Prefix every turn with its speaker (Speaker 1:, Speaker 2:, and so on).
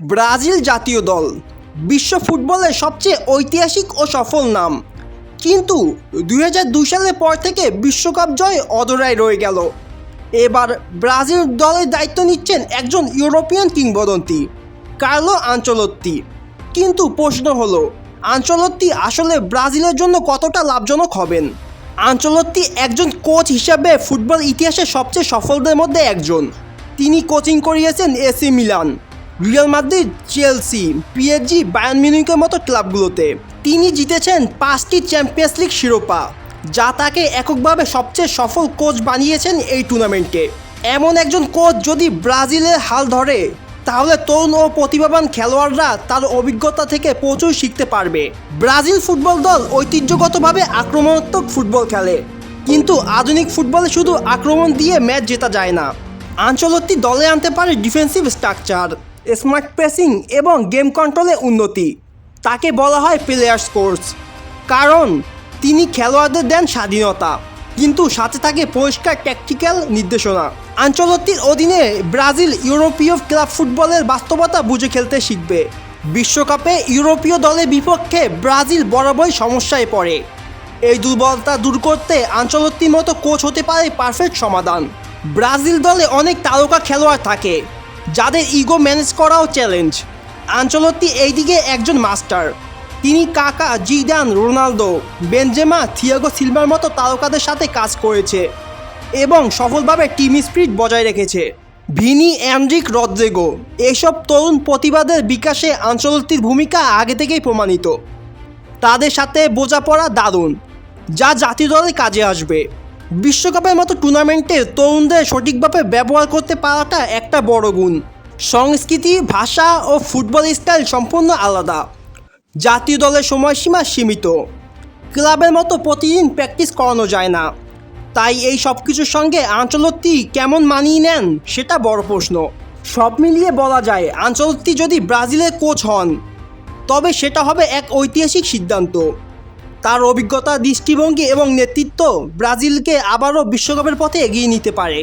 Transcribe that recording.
Speaker 1: Brazil জাতীয় দল, বিশ্ব ফুটবলের সবচেয়ে ঐতিহাসিক ও সফল নাম। কিন্তু দু হাজার দুই সালের পর থেকে বিশ্বকাপ জয় অদরায় রয়ে গেল। এবার ব্রাজিল দলের দায়িত্ব নিচ্ছেন একজন ইউরোপিয়ান কিংবদন্তি, কার্লো আঞ্চলত্তি কিন্তু প্রশ্ন হলো আঞ্চলত্তি আসলে ব্রাজিলের জন্য কতটা লাভজনক হবেন? আঞ্চলত্তি একজন কোচ হিসাবে ফুটবল ইতিহাসের সবচেয়ে সফলদের মধ্যে একজন। তিনি কোচিং করিয়েছেন AC Milan. Real Madrid, Chelsea, PSG Bayern মিউনিকের মতো ক্লাবগুলোতে। তিনি জিতেছেন পাঁচটি চ্যাম্পিয়ন্স লিগ শিরোপা, যা তাকে এককভাবে সবচেয়ে সফল কোচ বানিয়েছেন এই টুর্নামেন্টে এমন একজন কোচ যদি ব্রাজিলের হাল ধরে, তাহলে তরুণ ও প্রতিভাবান খেলোয়াড়রা তার অভিজ্ঞতা থেকে প্রচুর শিখতে পারবে। ব্রাজিল ফুটবল দল ঐতিহ্যগতভাবে আক্রমণাত্মক ফুটবল খেলে, কিন্তু আধুনিক ফুটবলে শুধু আক্রমণ দিয়ে ম্যাচ জেতা যায় না। আঞ্চলত্তি দলে আনতে পারে ডিফেন্সিভ স্ট্রাকচার। স্মার্ট প্রেসিং এবং গেম কন্ট্রোলে উন্নতি। তাকে বলা হয় প্লেয়ার্স কোর্স। কারণ, তিনি খেলোয়াড়দের দেন স্বাধীনতা, কিন্তু সাথে থাকে পরিষ্কার ট্যাকটিক্যাল নির্দেশনা। আঞ্চলত্তির অধীনে ব্রাজিল ইউরোপীয় ক্লাব ফুটবলের বাস্তবতা বুঝে খেলতে শিখবে। বিশ্বকাপে ইউরোপীয় দলের বিপক্ষে ব্রাজিল বরাবরই সমস্যায় পড়ে। এই দুর্বলতা দূর করতে আঞ্চলত্তির মতো কোচ হতে পারে পারফেক্ট সমাধান। ব্রাজিল দলে অনেক তারকা খেলোয়াড় থাকে। যাদের ইগো ম্যানেজ করাও চ্যালেঞ্জ। আঞ্চলত্তি এইদিকে একজন মাস্টার। তিনি Kaka Zidane Ronaldo, Benzema, Thiago silver মতো তারকাদের সাথে কাজ করেছে এবং সফলভাবে টিম স্পিরিট বজায় রেখেছে। ভিনি অ্যান্ড্রিক রদ্রেগো, এসব তরুণ প্রতিবাদের বিকাশে আঞ্চলত্তির ভূমিকা আগে থেকেই প্রমাণিত। তাদের সাথে বোঝাপড়া দারুণ, যা জাতীয় দলে কাজে আসবে। বিশ্বকাপের মতো টুর্নামেন্টে তরুণদের সঠিকভাবে ব্যবহার করতে পারাটা একটা বড় গুণ। সংস্কৃতি, ভাষা ও ফুটবল স্টাইল সম্পূর্ণ আলাদা। জাতীয় দলের সময়সীমা সীমিত। ক্লাবের মতো প্রতিদিন প্র্যাকটিস করানো যায় না। তাই এই সব কিছুর সঙ্গে আঞ্চলত্তি কেমন মানিয়ে নেন সেটা বড় প্রশ্ন। সব মিলিয়ে বলা যায়, আঞ্চলত্তি যদি ব্রাজিলের কোচ হন, তবে সেটা হবে এক ঐতিহাসিক সিদ্ধান্ত। তার অভিজ্ঞতা দৃষ্টিভঙ্গি এবং নেতৃত্ব ব্রাজিলকে আবারও বিশ্বকাপের পথে এগিয়ে নিতে পারে।